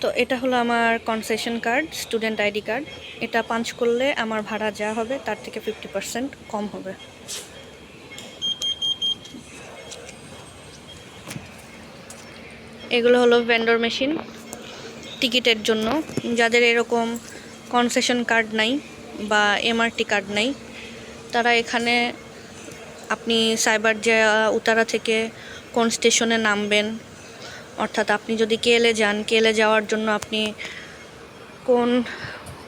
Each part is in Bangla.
তো এটা হলো আমার concession card student ID card এটা পাঞ্চ করলে আমার ভাড়া যা হবে তার থেকে ফিফটি পার্সেন্ট কম হবে। এগুলো হলো ভেন্ডর মেশিন টিকিটের জন্য। যাদের এরকম কনসেশন কার্ড নাই বা এমআরটি কার্ড নাই, তারা এখানে আপনি সাইবার যে উতারা থেকে কোন স্টেশনে নামবেন অর্থাৎ আপনি যদি কেলে যান, কেলে যাওয়ার জন্য আপনি কোন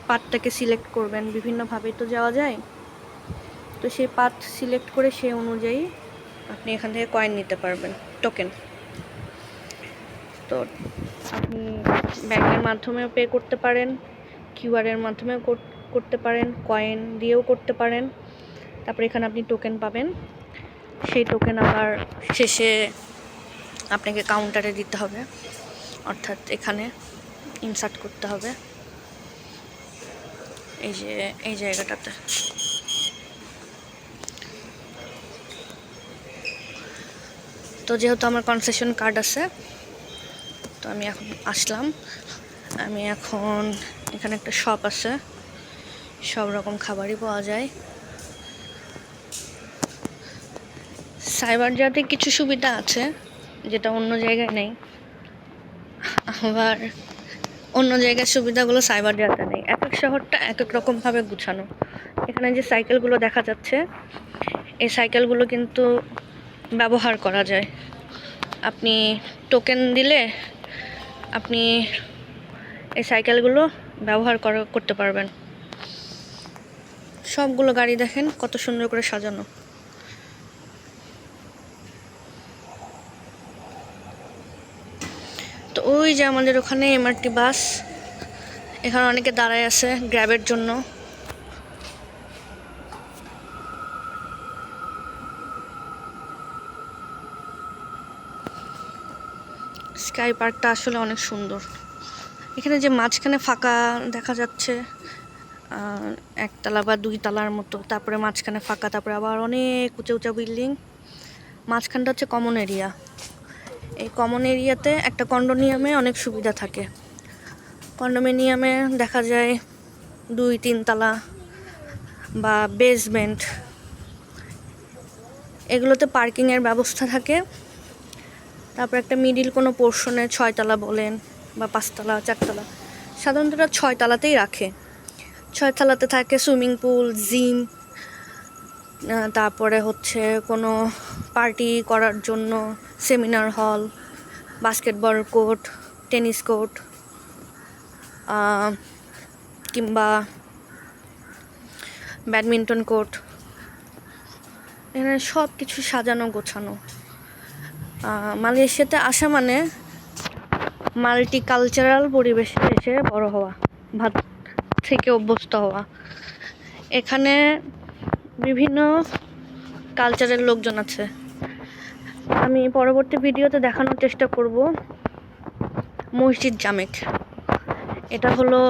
পাথটাকে সিলেক্ট করবেন? বিভিন্নভাবে তো যাওয়া যায়। তো সেই পাথ সিলেক্ট করে সেই অনুযায়ী আপনি এখান থেকে কয়েন নিতে পারবেন টোকেন তো আপনি ব্যাংকের মাধ্যমেও পে করতে পারেন কিউআরের মাধ্যমেও কর- করতে পারেন কয়েন দিয়েও করতে পারেন। তারপরে এখানে আপনি টোকেন পাবেন। সেই টোকেন আবার শেষে আপনাকে কাউন্টারে দিতে হবে। অর্থাৎ এখানে ইনসার্ট করতে হবে। এই যে, এই জায়গাটাতে। তো যেহেতু আমার কনসেশন কার্ড আছে, তো আমি এখন আসলাম। আমি এখন এখানে একটা শপ আছে। সব রকম খাবারই পাওয়া যায়। সাইবার জাতে কিছু সুবিধা আছে। যেটা অন্য জায়গায় নেই। আবার অন্য জায়গার সুবিধাগুলো সাইবার জাতে নেই। এক এক শহরটা এক এক রকমভাবে গুছানো। এখানে যে সাইকেলগুলো দেখা যাচ্ছে, এই সাইকেলগুলো কিন্তু ব্যবহার করা যায়। আপনি টোকেন দিলে আপনি এই সাইকেলগুলো ব্যবহার করা- করতে পারবেন। সবগুলো গাড়ি দেখেন কত সুন্দর করে সাজানো তো ওই যে আমাদের ওখানে এমআরটি বাস এখানে অনেকে দাঁড়ায় আছে গ্র্যাবের জন্য। স্কাই পার্কটা আসলে অনেক সুন্দর। এখানে যে মাঝখানে ফাঁকা দেখা যাচ্ছে একতলা বা দুই তলার মতো, তারপরে মাঝখানে ফাঁকা, তারপরে আবার অনেক উঁচা উঁচা বিল্ডিং মাঝখানটা হচ্ছে কমন এরিয়া এই কমন এরিয়াতে একটা কন্ডোনিয়ামে অনেক সুবিধা থাকে। কন্ডোমিনিয়ামে দেখা যায় দুই তিন তলা বা বেসমেন্ট এগুলোতে পার্কিংয়ের ব্যবস্থা থাকে। তারপর একটা মিডিল কোনো পোর্শনে ছয়তলা বলেন বা পাঁচতলা, চারতলা। সাধারণত এটা ছয়তলাতেই রাখে। ছয়তলাতে থাকে সুইমিং পুল জিম তারপরে হচ্ছে কোনো পার্টি করার জন্য seminar hall, basketball court, tennis court কিংবা ব্যাডমিন্টন কোর্ট। এখানে সব কিছু সাজানো, গোছানো। মালয়েশিয়াতে আসা মানে মাল্টি কালচারাল পরিবেশে এসে বড় হওয়া, ভাত থেকে অভ্যস্ত হওয়া। এখানে বিভিন্ন কালচারের লোকজন আছে। আমি পরবর্তী ভিডিওতে দেখানোর চেষ্টা করব মসজিদ জামেক। এটা হলো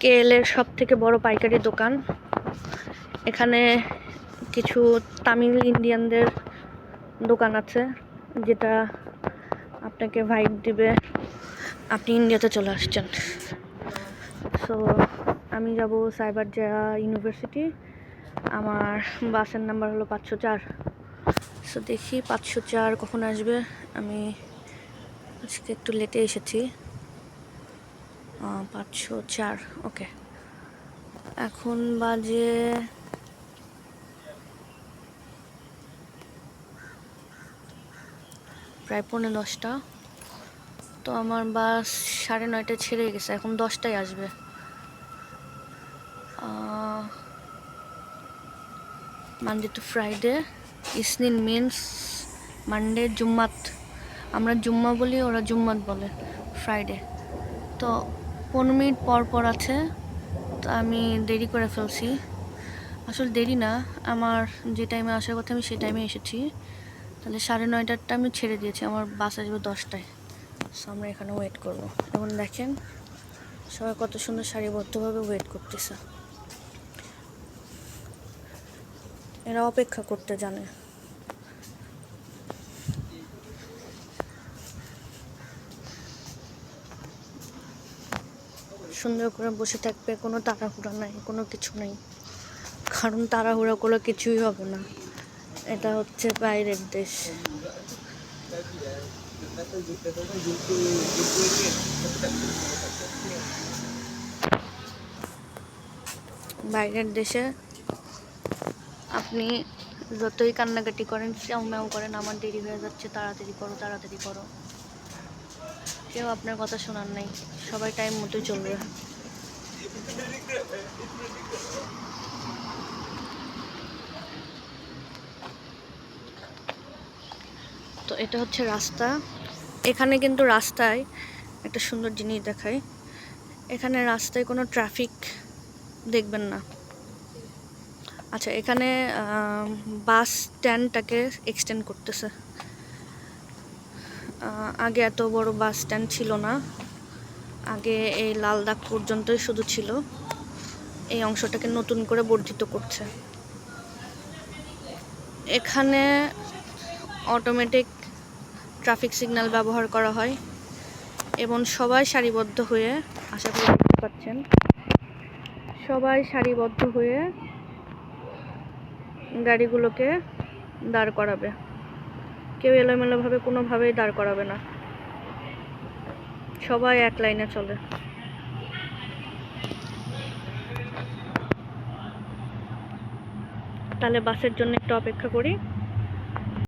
কেএলের সব থেকে বড় পাইকারি দোকান। এখানে কিছু তামিল ইন্ডিয়ানদের দোকান আছে, যেটা আপনাকে ভাইব দিবে, আপনি ইন্ডিয়াতে চলে আসছেন। সো আমি যাব সাইবার জায়া ইউনিভার্সিটি। আমার বাসের নাম্বার হলো পাঁচশো চার। সো দেখি পাঁচশো চার কখন আসবে। আমি আজকে একটু লেটে এসেছি। পাঁচশো চার ওকে এখন বাজে প্রায় পৌনে দশটা। তো আমার বাস সাড়ে নয়টায় ছেড়ে গেছে। এখন দশটায় আসবে। মানডে টু ফ্রাইডে ইসনিন মিনস মানডে জুম্মাত আমরা জুম্মা বলি, ওরা জুম্মাত বলে ফ্রাইডে তো পনেরো মিনিট পর পর আছে, তো আমি দেরি করে ফেলছি। আসলে দেরি না, আমার যে টাইমে আসার কথা আমি সেই টাইমে এসেছি। তাহলে সাড়ে নয়টারটা আমি ছেড়ে দিয়েছি, আমার বাস আসবে দশটায়। সো আমরা এখানে ওয়েট করব। এবং দেখেন, সবাই কত সুন্দর সারিবদ্ধভাবে ওয়েট করতেছে। এরা অপেক্ষা করতে জানে। সুন্দর করে বসে থাকবে, কোনো তাড়াহুড়া নাই, কোনো কিছু নেই। কারণ তাড়াহুড়া করে কিছুই হবে না। এটা হচ্ছে বাইরের দেশ। বাইরের দেশে আপনি যতই কান্নাকাটি করেন, চ্যাও ম্যাও করেন, আমার দেরি হয়ে যাচ্ছে, তাড়াতাড়ি করো তাড়াতাড়ি করো। কেউ আপনার কথা শোনার নাই। সবাই টাইম মতো চলবে। তো এটা হচ্ছে রাস্তা। এখানে কিন্তু রাস্তায় একটা সুন্দর জিনিস দেখায়। এখানে রাস্তায় কোনো ট্রাফিক দেখবেন না। আচ্ছা এখানে বাস স্ট্যান্ডটাকে এক্সটেন্ড করতেছে। আগে এত বড় বাস স্ট্যান্ড ছিল না। আগে এই লাল দাগ পর্যন্তই শুধু ছিল। এই অংশটাকে নতুন করে বর্ধিত করছে। এখানে অটোমেটিক ট্রাফিক সিগন্যাল ব্যবহার করা হয় এবং সবাই সারিবদ্ধ হয়ে, আশা করি পাচ্ছেন সবাই সারিবদ্ধ হয়ে গাড়িগুলোকে দাঁড় করাবে। কেউ এলোমেলোভাবে কোনোভাবেই দাঁড় করাবে না। সবাই এক লাইনে চলে। তাহলে বাসের জন্য একটু অপেক্ষা করি।